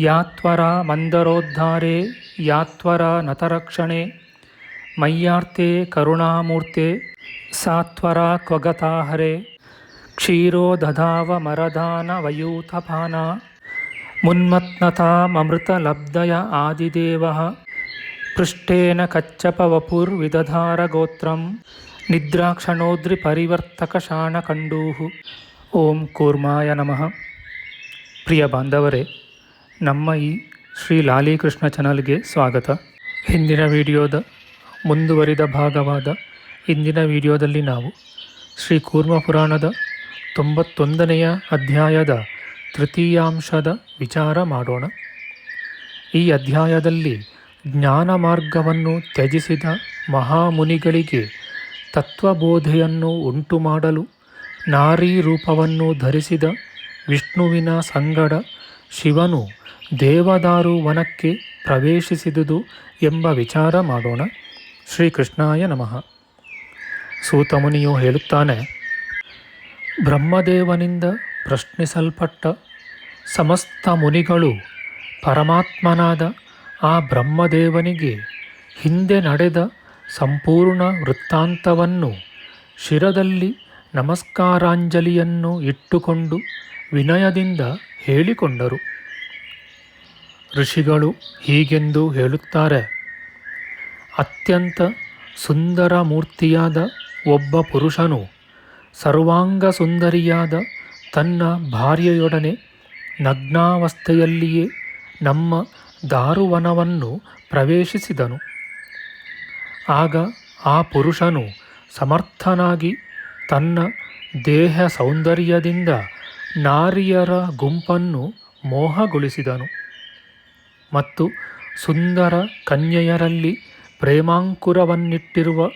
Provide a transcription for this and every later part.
ಯಾತ್ವರ ಮಂದರೋದ್ಧಾರೆ, ಯಾತ್ವರ ನತರಕ್ಷಣೆ ಮಯ್ಯಾರ್ತೆ ಕರುಣಾಮೂರ್ತೆ, ಸಾತ್ವರ ಕ್ವಗತಾಹರೆ ಕ್ಷೀರೋದಧಾವ ಮರದಾನ ವಯೂಥಪಾನ ಮುನ್ಮತ್ನತಾಮೃತಲಬ್ಧಯ ಆದಿದೇವ ಪೃಷ್ಟೇನ ಕಚ್ಚಪ ವಪುರ್ವಿದಧಾರ ಗೋತ್ರಂ ನಿದ್ರಾಕ್ಷಣೋದ್ರಿಪರಿವರ್ತಕ ಶಾಣಕಂಡೂಹು. ಓಂ ಕೂರ್ಮಾಯ ನಮಃ. ಪ್ರಿಯ ಬಾಂಧವರೇ ನಮ್ಮ ಈ ಶ್ರೀ ಲಾಲೀಕೃಷ್ಣ ಚಾನಲ್ಗೆ ಸ್ವಾಗತ. ಹಿಂದಿನ ವಿಡಿಯೋದ ಮುಂದುವರಿದ ಭಾಗವಾದ ಇಂದಿನ ವಿಡಿಯೋದಲ್ಲಿ ನಾವು ಶ್ರೀ ಕೂರ್ಮ ಪುರಾಣದ ತೊಂಬತ್ತೊಂದನೆಯ ಅಧ್ಯಾಯದ ತೃತೀಯಾಂಶದ ವಿಚಾರ ಮಾಡೋಣ. ಈ ಅಧ್ಯಾಯದಲ್ಲಿ ಜ್ಞಾನ ಮಾರ್ಗವನ್ನು ತ್ಯಜಿಸಿದ ಮಹಾಮುನಿಗಳಿಗೆ ತತ್ವಬೋಧೆಯನ್ನು ಉಂಟು ಮಾಡಲು ನಾರೀ ರೂಪವನ್ನು ಧರಿಸಿದ ವಿಷ್ಣುವಿನ ಸಂಗಡ ಶಿವನು ದೇವದಾರು ವನಕ್ಕೆ ಪ್ರವೇಶಿಸಿದುದು ಎಂಬ ವಿಚಾರ ಮಾಡೋಣ. ಶ್ರೀಕೃಷ್ಣಾಯ ನಮಃ. ಸೂತಮುನಿಯು ಹೇಳುತ್ತಾನೆ, ಬ್ರಹ್ಮದೇವನಿಂದ ಪ್ರಶ್ನಿಸಲ್ಪಟ್ಟ ಸಮಸ್ತ ಮುನಿಗಳು ಪರಮಾತ್ಮನಾದ ಆ ಬ್ರಹ್ಮದೇವನಿಗೆ ಹಿಂದೆ ನಡೆದ ಸಂಪೂರ್ಣ ವೃತ್ತಾಂತವನ್ನು ಶಿರದಲ್ಲಿ ನಮಸ್ಕಾರಾಂಜಲಿಯನ್ನು ಇಟ್ಟುಕೊಂಡು ವಿನಯದಿಂದ ಹೇಳಿಕೊಂಡರು. ಋಷಿಗಳು ಹೀಗೆಂದು ಹೇಳುತ್ತಾರೆ. ಅತ್ಯಂತ ಸುಂದರ ಮೂರ್ತಿಯಾದ ಒಬ್ಬ ಪುರುಷನು ಸರ್ವಾಂಗ ಸುಂದರಿಯಾದ ತನ್ನ ಭಾರ್ಯೆಯೊಡನೆ ನಗ್ನಾವಸ್ಥೆಯಲ್ಲಿಯೇ ನಮ್ಮ ದಾರುವನವನ್ನು ಪ್ರವೇಶಿಸಿದನು. ಆಗ ಆ ಪುರುಷನು ಸಮರ್ಥನಾಗಿ ತನ್ನ ದೇಹ ಸೌಂದರ್ಯದಿಂದ ನಾರಿಯರ ಗುಂಪನ್ನು ಮೋಹಗೊಳಿಸಿದನು. ಮತ್ತು ಸುಂದರ ಕನ್ಯೆಯರಲ್ಲಿ ಪ್ರೇಮಾಂಕುರವನ್ನಿಟ್ಟಿರುವ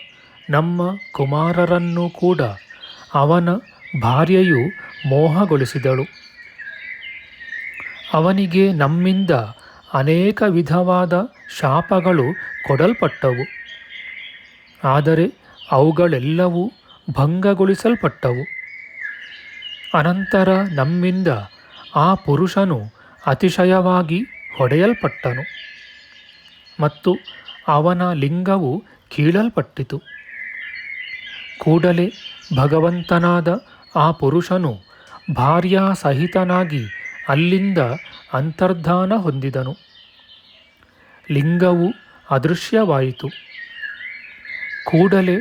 ನಮ್ಮ ಕುಮಾರರನ್ನು ಕೂಡ ಅವನ ಭಾರ್ಯೆಯು ಮೋಹಗೊಳಿಸಿದಳು. ಅವನಿಗೆ ನಮ್ಮಿಂದ ಅನೇಕ ವಿಧವಾದ ಶಾಪಗಳು ಕೊಡಲ್ಪಟ್ಟವು. ಆದರೆ ಅವುಗಳೆಲ್ಲವೂ ಭಂಗಗೊಳಿಸಲ್ಪಟ್ಟವು. ಅನಂತರ ನಮ್ಮಿಂದ ಆ ಪುರುಷನು ಅತಿಶಯವಾಗಿ ಹೊಡೆಯಲ್ಪಟ್ಟನು. ಮತ್ತು ಅವನ ಲಿಂಗವು ಕೀಳಲ್ಪಟ್ಟಿತು. ಕೂಡಲೇ ಭಗವಂತನಾದ ಆ ಪುರುಷನು ಭಾರ್ಯಾಸಹಿತನಾಗಿ ಅಲ್ಲಿಂದ ಅಂತರ್ಧಾನ ಹೊಂದಿದನು. ಲಿಂಗವು ಅದೃಶ್ಯವಾಯಿತು. ಕೂಡಲೇ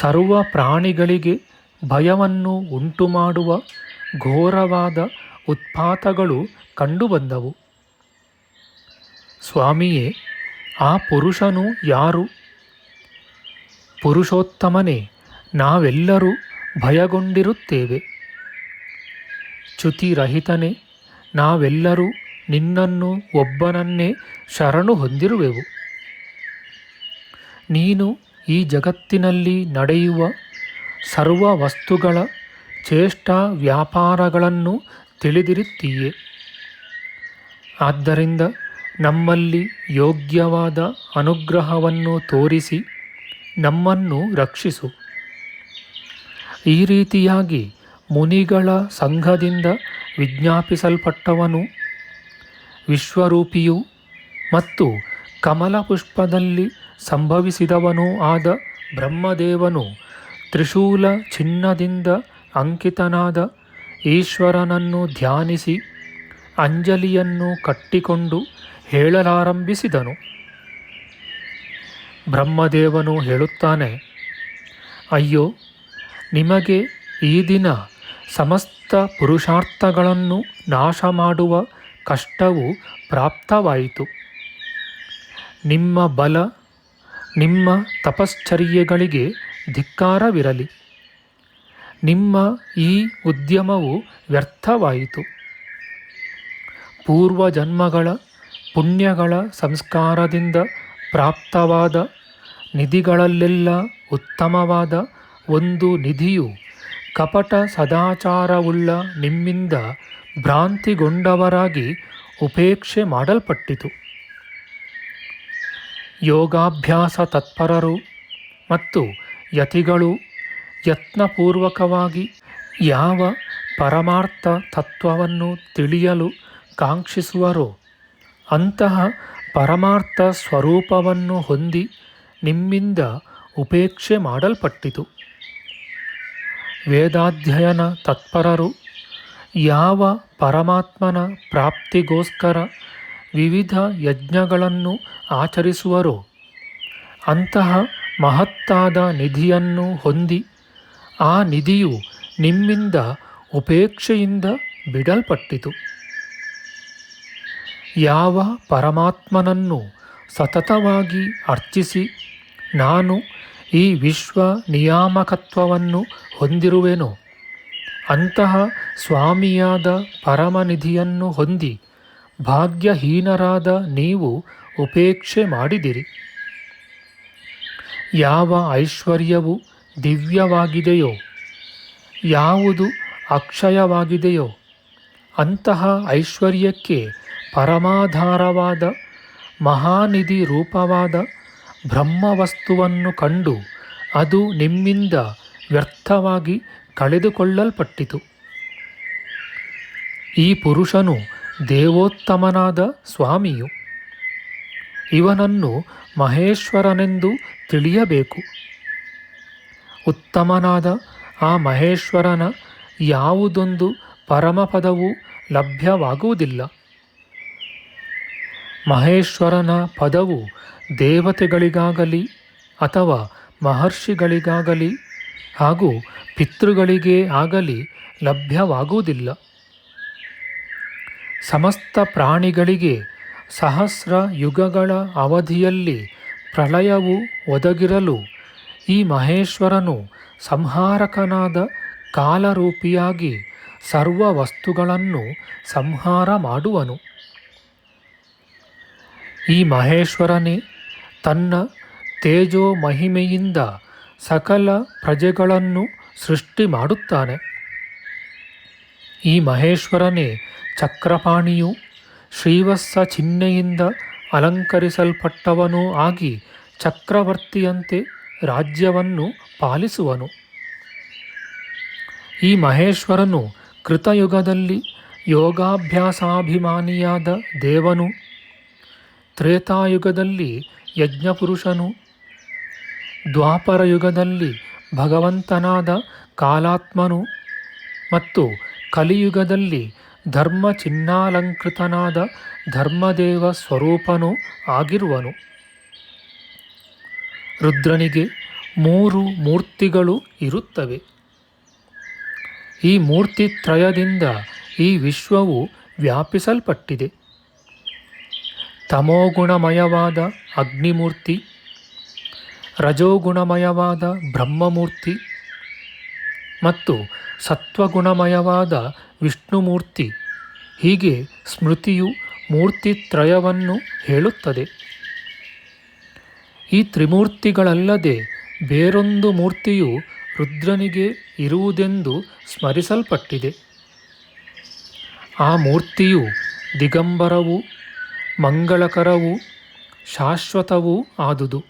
ಸರ್ವ ಪ್ರಾಣಿಗಳಿಗೆ ಭಯವನ್ನು ಉಂಟುಮಾಡುವ ಘೋರವಾದ ಉತ್ಪಾತಗಳು ಕಂಡುಬಂದವು. ಸ್ವಾಮಿಯೇ, ಆ ಪುರುಷನು ಯಾರು? ಪುರುಷೋತ್ತಮನೇ, ನಾವೆಲ್ಲರೂ ಭಯಗೊಂಡಿರುತ್ತೇವೆ. ಚ್ಯುತಿರಹಿತನೇ, ನಾವೆಲ್ಲರೂ ನಿನ್ನನ್ನು ಒಬ್ಬನನ್ನೇ ಶರಣು ಹೊಂದಿರುವೆವು. ನೀನು ಈ ಜಗತ್ತಿನಲ್ಲಿ ನಡೆಯುವ ಸರ್ವ ವಸ್ತುಗಳ ಚೇಷ್ಟಾ ವ್ಯಾಪಾರಗಳನ್ನು ತಿಳಿದಿರುತ್ತೀಯೆ. ಆದ್ದರಿಂದ ನಮ್ಮಲ್ಲಿ ಯೋಗ್ಯವಾದ ಅನುಗ್ರಹವನ್ನು ತೋರಿಸಿ ನಮ್ಮನ್ನು ರಕ್ಷಿಸು. ಈ ರೀತಿಯಾಗಿ ಮುನಿಗಳ ಸಂಘದಿಂದ ವಿಜ್ಞಾಪಿಸಲ್ಪಟ್ಟವನು ವಿಶ್ವರೂಪಿಯು ಮತ್ತು ಕಮಲಪುಷ್ಪದಲ್ಲಿ ಸಂಭವಿಸಿದವನೂ ಆದ ಬ್ರಹ್ಮದೇವನು ತ್ರಿಶೂಲ ಚಿನ್ನದಿಂದ ಅಂಕಿತನಾದ ಈಶ್ವರನನ್ನು ಧ್ಯಾನಿಸಿ, ಅಂಜಲಿಯನ್ನು ಕಟ್ಟಿಕೊಂಡು ಹೇಳಲಾರಂಭಿಸಿದನು. ಬ್ರಹ್ಮದೇವನು ಹೇಳುತ್ತಾನೆ, ಅಯ್ಯೋ, ನಿಮಗೆ ಈ ದಿನ ಸಮಸ್ತ ಪುರುಷಾರ್ಥಗಳನ್ನು ನಾಶ ಮಾಡುವ ಕಷ್ಟವು ಪ್ರಾಪ್ತವಾಯಿತು. ನಿಮ್ಮ ಬಲ, ನಿಮ್ಮ ತಪಶ್ಚರ್ಯಗಳಿಗೆ ಧಿಕ್ಕಾರವಿರಲಿ. ನಿಮ್ಮ ಈ ಉದ್ಯಮವು ವ್ಯರ್ಥವಾಯಿತು. ಪೂರ್ವಜನ್ಮಗಳ ಪುಣ್ಯಗಳ ಸಂಸ್ಕಾರದಿಂದ ಪ್ರಾಪ್ತವಾದ ನಿಧಿಗಳಲ್ಲೆಲ್ಲ ಉತ್ತಮವಾದ ಒಂದು ನಿಧಿಯು ಕಪಟ ಸದಾಚಾರವುಳ್ಳ ನಿಮ್ಮಿಂದ ಭ್ರಾಂತಿಗೊಂಡವರಾಗಿ ಉಪೇಕ್ಷೆ ಮಾಡಲ್ಪಟ್ಟಿತು. ಯೋಗಾಭ್ಯಾಸ ತತ್ಪರರು ಮತ್ತು ಯತಿಗಳು ಯತ್ನಪೂರ್ವಕವಾಗಿ ಯಾವ ಪರಮಾರ್ಥ ತತ್ವವನ್ನು ತಿಳಿಯಲು ಕಾಂಕ್ಷಿಸುವರೋ ಅಂತಹ ಪರಮಾರ್ಥ ಸ್ವರೂಪವನ್ನು ಹೊಂದಿ ನಿಮ್ಮಿಂದ ಉಪೇಕ್ಷೆ ಮಾಡಲ್ಪಟ್ಟಿತು. ವೇದಾಧ್ಯಯನ ತತ್ಪರರು ಯಾವ ಪರಮಾತ್ಮನ ಪ್ರಾಪ್ತಿಗೋಸ್ಕರ ವಿವಿಧ ಯಜ್ಞಗಳನ್ನು ಆಚರಿಸುವರೋ, ಅಂತಹ ಮಹತ್ತಾದ ನಿಧಿಯನ್ನು ಹೊಂದಿ ಆ ನಿಧಿಯು ನಿಮ್ಮಿಂದ ಉಪೇಕ್ಷೆಯಿಂದ ಬಿಡಲ್ಪಟ್ಟಿತು. ಯಾವ ಪರಮಾತ್ಮನನ್ನು ಸತತವಾಗಿ ಅರ್ಚಿಸಿ ನಾನು ಈ ವಿಶ್ವ ನಿಯಾಮಕತ್ವವನ್ನು ಹೊಂದಿರುವೆನೋ? ಅಂತಹ ಸ್ವಾಮಿಯಾದ ಪರಮನಿಧಿಯನ್ನು ಹೊಂದಿ ಭಾಗ್ಯಹೀನರಾದ ನೀವು ಉಪೇಕ್ಷೆ ಮಾಡಿದಿರಿ. ಯಾವ ಐಶ್ವರ್ಯವು ದಿವ್ಯವಾಗಿದೆಯೋ? ಯಾವುದು ಅಕ್ಷಯವಾಗಿದೆಯೋ? ಅಂತಹ ಐಶ್ವರ್ಯಕ್ಕೆ ಪರಮಾಧಾರವಾದ, ಮಹಾನಿಧಿ ರೂಪವಾದ ಬ್ರಹ್ಮವಸ್ತುವನ್ನು ಕಂಡು ಅದು ನಿಮ್ಮಿಂದ ವ್ಯರ್ಥವಾಗಿ ಕಳೆದುಕೊಳ್ಳಲ್ಪಟ್ಟಿತು. ಈ ಪುರುಷನು ದೇವೋತ್ತಮನಾದ ಸ್ವಾಮಿಯು. ಇವನನ್ನು ಮಹೇಶ್ವರನೆಂದು ತಿಳಿಯಬೇಕು. ಉತ್ತಮನಾದ ಆ ಮಹೇಶ್ವರನ ಯಾವುದೊಂದು ಪರಮಪದವು ಲಭ್ಯವಾಗುವುದಿಲ್ಲ. ಮಹೇಶ್ವರನ ಪದವು ದೇವತೆಗಳಿಗಾಗಲಿ ಅಥವಾ ಮಹರ್ಷಿಗಳಿಗಾಗಲಿ ಹಾಗೂ ಪಿತೃಗಳಿಗೆ ಆಗಲಿ ಲಭ್ಯವಾಗುವುದಿಲ್ಲ. ಸಮಸ್ತ ಪ್ರಾಣಿಗಳಿಗೆ ಸಹಸ್ರ ಯುಗಗಳ ಅವಧಿಯಲ್ಲಿ ಪ್ರಳಯವು ಒದಗಿರಲು ಈ ಮಹೇಶ್ವರನು ಸಂಹಾರಕನಾದ ಕಾಲರೂಪಿಯಾಗಿ ಸರ್ವ ವಸ್ತುಗಳನ್ನು ಸಂಹಾರ ಮಾಡುವನು. ಈ ಮಹೇಶ್ವರನೇ, ತನ್ನ ತೇಜೋ ಮಹಿಮೆಯಿಂದ ಸಕಲ ಪ್ರಜೆಗಳನ್ನು ಸೃಷ್ಟಿ ಮಾಡುತ್ತಾನೆ. ಈ ಮಹೇಶ್ವರನೇ ಚಕ್ರಪಾಣಿಯು ಶ್ರೀವತ್ಸ ಚಿಹ್ನೆಯಿಂದ ಅಲಂಕರಿಸಲ್ಪಟ್ಟವನೂ ಆಗಿ ಚಕ್ರವರ್ತಿಯಂತೆ ರಾಜ್ಯವನ್ನು ಪಾಲಿಸುವನು. ಈ ಮಹೇಶ್ವರನು ಕೃತಯುಗದಲ್ಲಿ ಯೋಗಾಭ್ಯಾಸಾಭಿಮಾನಿಯಾದ ದೇವನು. ತ್ರೇತಾಯುಗದಲ್ಲಿ ಯಜ್ಞಪುರುಷನು, ದ್ವಾಪರಯುಗದಲ್ಲಿ ಭಗವಂತನಾದ ಕಾಲಾತ್ಮನು ಮತ್ತು ಕಲಿಯುಗದಲ್ಲಿ ಧರ್ಮ ಚಿನ್ನಾಲಂಕೃತನಾದ ಧರ್ಮದೇವ ಸ್ವರೂಪನೂ ಆಗಿರುವನು. ರುದ್ರನಿಗೆ ಮೂರು ಮೂರ್ತಿಗಳು ಇರುತ್ತವೆ. ಈ ಮೂರ್ತಿತ್ರಯದಿಂದ ಈ ವಿಶ್ವವು ವ್ಯಾಪಿಸಲ್ಪಟ್ಟಿದೆ. ತಮೋಗುಣಮಯವಾದ ಅಗ್ನಿಮೂರ್ತಿ, ರಜೋಗುಣಮಯವಾದ ಬ್ರಹ್ಮಮೂರ್ತಿ ಮತ್ತು ಸತ್ವಗುಣಮಯವಾದ ವಿಷ್ಣುಮೂರ್ತಿ. ಹೀಗೆ ಸ್ಮೃತಿಯು ಮೂರ್ತಿತ್ರಯವನ್ನು ಹೇಳುತ್ತದೆ. ಈ ತ್ರಿಮೂರ್ತಿಗಳಲ್ಲದೆ ಬೇರೊಂದು ಮೂರ್ತಿಯು ರುದ್ರನಿಗೆ ಇರುವುದೆಂದು ಸ್ಮರಿಸಲ್ಪಟ್ಟಿದೆ. ಆ ಮೂರ್ತಿಯು ದಿಗಂಬರವೂ ಮಂಗಳಕರವೂ ಶಾಶ್ವತವೂ ಆದುದು.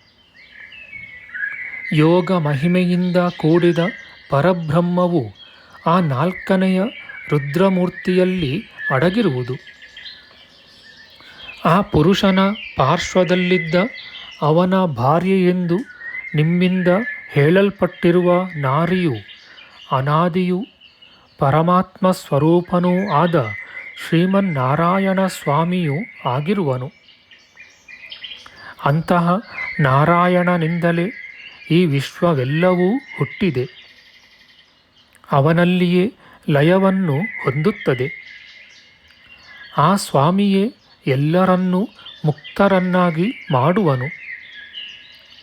ಯೋಗ ಮಹಿಮೆಯಿಂದ ಕೂಡಿದ ಪರಬ್ರಹ್ಮವು ಆ ನಾಲ್ಕನೆಯ ರುದ್ರಮೂರ್ತಿಯಲ್ಲಿ ಅಡಗಿರುವುದು. ಆ ಪುರುಷನ ಪಾರ್ಶ್ವದಲ್ಲಿದ್ದ ಅವನ ಭಾರ್ಯೆಯೆಂದು ನಿಮ್ಮಿಂದ ಹೇಳಲ್ಪಟ್ಟಿರುವ ನಾರಿಯು, ಅನಾದಿಯು, ಪರಮಾತ್ಮ ಸ್ವರೂಪನೂ ಆದ ಶ್ರೀಮನ್ನಾರಾಯಣ ಸ್ವಾಮಿಯೂ ಆಗಿರುವನು. ಅಂತಹ ನಾರಾಯಣನಿಂದಲೇ ಈ ವಿಶ್ವವೆಲ್ಲವೂ ಹುಟ್ಟಿದೆ. ಅವನಲ್ಲಿಯೇ ಲಯವನ್ನು ಹೊಂದುತ್ತದೆ. ಆ ಸ್ವಾಮಿಯೇ ಎಲ್ಲರನ್ನೂ ಮುಕ್ತರನ್ನಾಗಿ ಮಾಡುವನು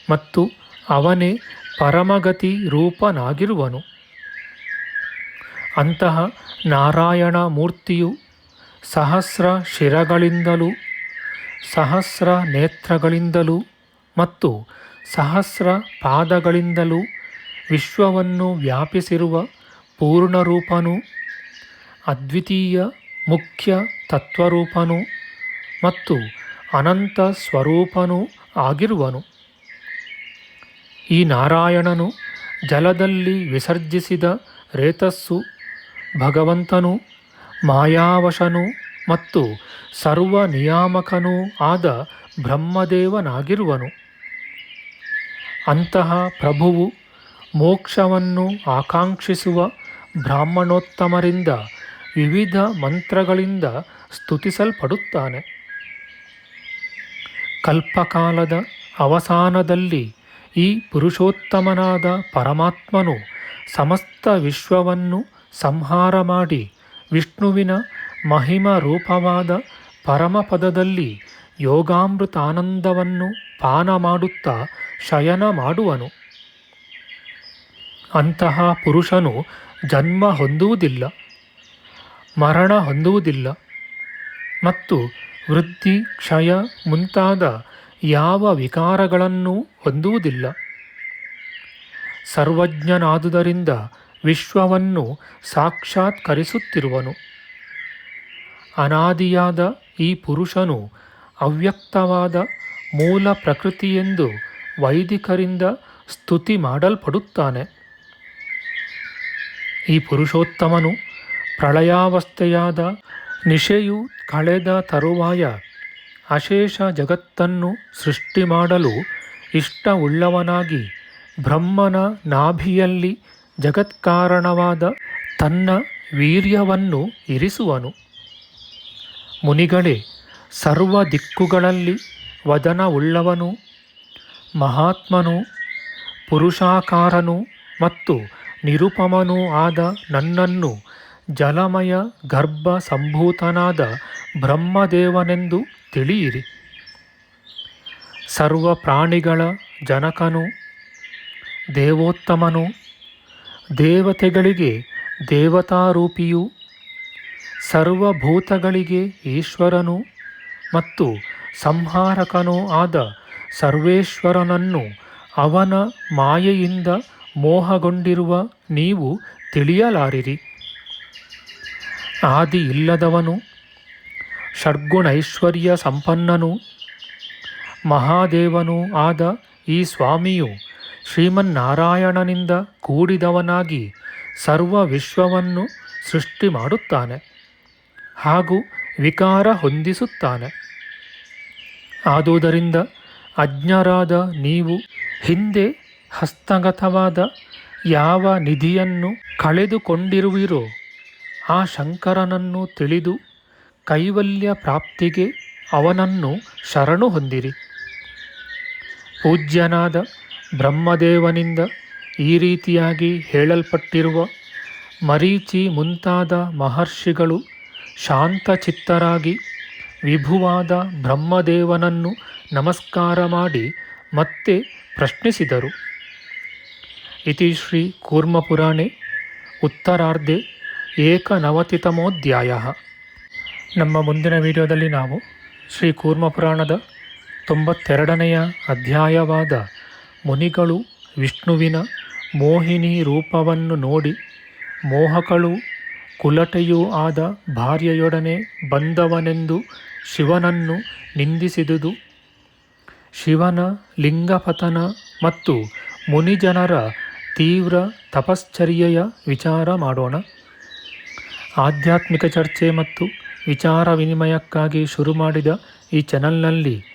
ಮತ್ತು ಅವನೇ ಪರಮಗತಿ ರೂಪನಾಗಿರುವನು. ಅಂತಹ ನಾರಾಯಣ ಮೂರ್ತಿಯು ಸಹಸ್ರ ಶಿರಗಳಿಂದಲೂ, ಸಹಸ್ರ ನೇತ್ರಗಳಿಂದಲೂ ಮತ್ತು ಸಹಸ್ರ ಪಾದಗಳಿಂದಲೂ ವಿಶ್ವವನ್ನು ವ್ಯಾಪಿಸಿರುವ ಪೂರ್ಣರೂಪನು, ಅದ್ವಿತೀಯ ಮುಖ್ಯ ತತ್ವರೂಪನು ಮತ್ತು ಅನಂತ ಸ್ವರೂಪನೂ ಆಗಿರುವನು. ಈ ನಾರಾಯಣನು ಜಲದಲ್ಲಿ ವಿಸರ್ಜಿಸಿದ ರೇತಸ್ಸು ಭಗವಂತನು ಮಾಯಾವಶನೂ ಮತ್ತು ಸರ್ವ ನಿಯಾಮಕನೂ ಆದ ಬ್ರಹ್ಮದೇವನಾಗಿರುವನು. ಅಂತಹ ಪ್ರಭುವು ಮೋಕ್ಷವನ್ನು ಆಕಾಂಕ್ಷಿಸುವ ಬ್ರಾಹ್ಮಣೋತ್ತಮರಿಂದ ವಿವಿಧ ಮಂತ್ರಗಳಿಂದ ಸ್ತುತಿಸಲ್ಪಡುತ್ತಾನೆ. ಕಲ್ಪಕಾಲದ ಅವಸಾನದಲ್ಲಿ ಈ ಪುರುಷೋತ್ತಮನಾದ ಪರಮಾತ್ಮನು ಸಮಸ್ತ ವಿಶ್ವವನ್ನು ಸಂಹಾರ ಮಾಡಿ ವಿಷ್ಣುವಿನ ಮಹಿಮ ರೂಪವಾದ ಪರಮಪದದಲ್ಲಿ ಯೋಗಾಮೃತಾನಂದವನ್ನು ಪಾನ ಮಾಡುತ್ತಾ ಶಯನ ಮಾಡುವನು. ಅಂತಹ ಪುರುಷನು ಜನ್ಮ ಹೊಂದುವುದಿಲ್ಲ, ಮರಣ ಹೊಂದುವುದಿಲ್ಲ ಮತ್ತು ವೃದ್ಧಿ ಕ್ಷಯ ಮುಂತಾದ ಯಾವ ವಿಕಾರಗಳನ್ನೂ ಹೊಂದುವುದಿಲ್ಲ. ಸರ್ವಜ್ಞನಾದುದರಿಂದ ವಿಶ್ವವನ್ನು ಸಾಕ್ಷಾತ್ಕರಿಸುತ್ತಿರುವನು. ಅನಾದಿಯಾದ ಈ ಪುರುಷನು ಅವ್ಯಕ್ತವಾದ ಮೂಲ ಪ್ರಕೃತಿಯೆಂದು ವೈದಿಕರಿಂದ ಸ್ತುತಿ ಮಾಡಲ್ಪಡುತ್ತಾನೆ. ಈ ಪುರುಷೋತ್ತಮನು ಪ್ರಳಯಾವಸ್ಥೆಯಾದ ನಿಶೆಯು ಕಳೆದ ತರುವಾಯ ಅಶೇಷ ಜಗತ್ತನ್ನು ಸೃಷ್ಟಿ ಮಾಡಲು ಇಷ್ಟವುಳ್ಳವನಾಗಿ ಬ್ರಹ್ಮನ ನಾಭಿಯಲ್ಲಿ ಜಗತ್ಕಾರಣವಾದ ತನ್ನ ವೀರ್ಯವನ್ನು ಇರಿಸುವನು. ಮುನಿಗಳೇ, ಸರ್ವ ದಿಕ್ಕುಗಳಲ್ಲಿ ವದನವುಳ್ಳವನು, ಮಹಾತ್ಮನು, ಪುರುಷಾಕಾರನು ಮತ್ತು ನಿರುಪಮನೂ ಆದ ನನ್ನನ್ನು ಜಲಮಯ ಗರ್ಭ ಸಂಭೂತನಾದ ಬ್ರಹ್ಮದೇವನೆಂದು ತಿಳಿಯಿರಿ. ಸರ್ವ ಪ್ರಾಣಿಗಳ ಜನಕನು, ದೇವೋತ್ತಮನು ದೇವತೆಗಳಿಗೆ ದೇವತಾರೂಪಿಯು, ಸರ್ವಭೂತಗಳಿಗೆ ಈಶ್ವರನು ಮತ್ತು ಸಂಹಾರಕನೂ ಆದ ಸರ್ವೇಶ್ವರನನ್ನು ಅವನ ಮಾಯೆಯಿಂದ ಮೋಹಗೊಂಡಿರುವ ನೀವು ತಿಳಿಯಲಾರಿರಿ. ಆದಿ ಇಲ್ಲದವನು ಷಡ್ಗುಣೈಶ್ವರ್ಯ ಸಂಪನ್ನನು ಮಹಾದೇವನೂ ಆದ ಈ ಸ್ವಾಮಿಯು ಶ್ರೀಮನ್ನಾರಾಯಣನಿಂದ ಕೂಡಿದವನಾಗಿ ಸರ್ವ ವಿಶ್ವವನ್ನು ಸೃಷ್ಟಿ ಮಾಡುತ್ತಾನೆ ಹಾಗೂ ವಿಕಾರ ಹೊಂದಿಸುತ್ತಾನೆ. ಆದುದರಿಂದ ಅಜ್ಞರಾದ ನೀವು ಹಿಂದೆ ಹಸ್ತಗತವಾದ ಯಾವ ನಿಧಿಯನ್ನು ಕಳೆದುಕೊಂಡಿರುವಿರೋ ಆ ಶಂಕರನನ್ನು ತಿಳಿದು ಕೈವಲ್ಯ ಪ್ರಾಪ್ತಿಗೆ ಅವನನ್ನು ಶರಣು ಹೊಂದಿರಿ. ಪೂಜ್ಯನಾದ ಬ್ರಹ್ಮದೇವನಿಂದ ಈ ರೀತಿಯಾಗಿ ಹೇಳಲ್ಪಟ್ಟಿರುವ ಮರೀಚಿ ಮುಂತಾದ ಮಹರ್ಷಿಗಳು ಶಾಂತಚಿತ್ತರಾಗಿ ವಿಭುವಾದ ಬ್ರಹ್ಮದೇವನನ್ನು ನಮಸ್ಕಾರ ಮಾಡಿ ಮತ್ತೆ ಪ್ರಶ್ನಿಸಿದರು. ಇತಿ ಶ್ರೀ ಕೂರ್ಮಪುರಾಣೆ, ಉತ್ತರಾರ್ಧೆ, ಏಕನವತಿತಮೋಧ್ಯಾಯ. ನಮ್ಮ ಮುಂದಿನ ವಿಡಿಯೋದಲ್ಲಿ ನಾವು ಶ್ರೀ ಕೂರ್ಮಪುರಾಣದ ತೊಂಬತ್ತೆರಡನೆಯ ಅಧ್ಯಾಯವಾದ ಮುನಿಗಳು ವಿಷ್ಣುವಿನ ಮೋಹಿನಿ ರೂಪವನ್ನು ನೋಡಿ ಮೋಹಕಳು ಕುಲಟೆಯೂ ಆದ ಭಾರ್ಯೆಯೊಡನೆ ಬಂದವನೆಂದು ಶಿವನನ್ನು ನಿಂದಿಸಿದುದು. ಶಿವನ ಲಿಂಗಪತನ ಮತ್ತು ಮುನಿಜನರ ತೀವ್ರ ತಪಶ್ಚರ್ಯೆಯ ವಿಚಾರ ಮಾಡೋಣ. ಆಧ್ಯಾತ್ಮಿಕ ಚರ್ಚೆ ಮತ್ತು ವಿಚಾರ ವಿನಿಮಯಕ್ಕಾಗಿ ಶುರು ಮಾಡಿದ ಈ ಚಾನಲ್ನಲ್ಲಿ